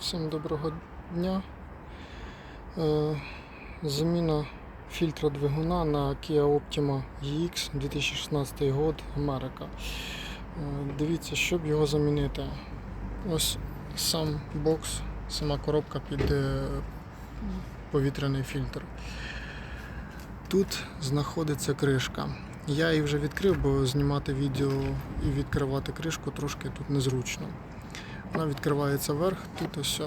Всім доброго дня. Е, Заміна фільтра двигуна на Kia Optima EX 2016 год Америка. Е, Дивіться, щоб його замінити. Ось сам бокс, сама коробка під е, повітряний фільтр. Тут знаходиться кришка. Я її вже відкрив, бо знімати відео і відкривати кришку трошки тут незручно. Вона відкривається вверх, тут ось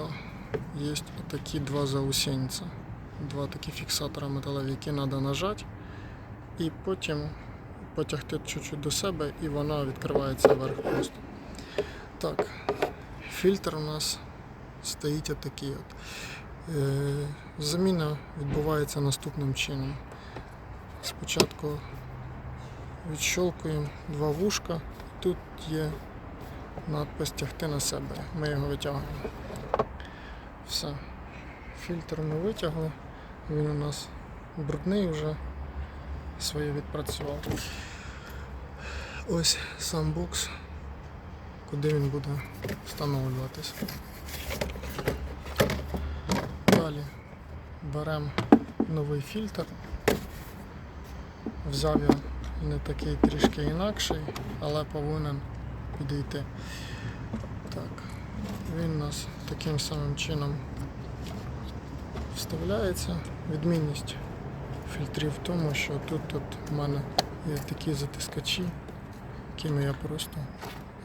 є такі два заусенця. Два такі фіксатора металеві, які треба нажати, і потім потягти чуть-чуть до себе, і вона відкривається вверх просто. Так, фільтр у нас стоїть отакий от. Е, Заміна відбувається наступним чином. Спочатку відщолкуємо два вушка, тут є надпис тягти на себе. Ми його витягуємо. Все. Фільтр ми витягли. Він у нас брудний вже своє відпрацював. Ось сам бокс, куди він буде встановлюватись. Далі беремо новий фільтр. Взяв я не такий трішки інакший, але повинен підійти. Так, він у нас таким самим чином вставляється. Відмінність фільтрів в тому, що тут, тут в мене є такі затискачі, якими я просто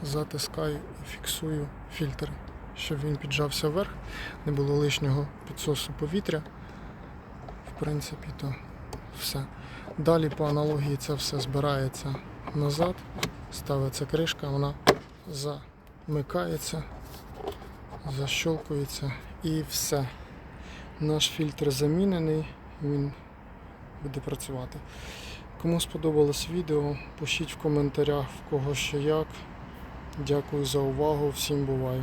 затискаю і фіксую фільтр, щоб він піджався вверх, не було лишнього підсосу повітря. В принципі, то все. Далі по аналогії це все збирається назад, ставиться кришка, вона замикається, защолкується і все. Наш фільтр замінений, він буде працювати. Кому сподобалось відео, пишіть в коментарях в кого що як. Дякую за увагу, всім бувай.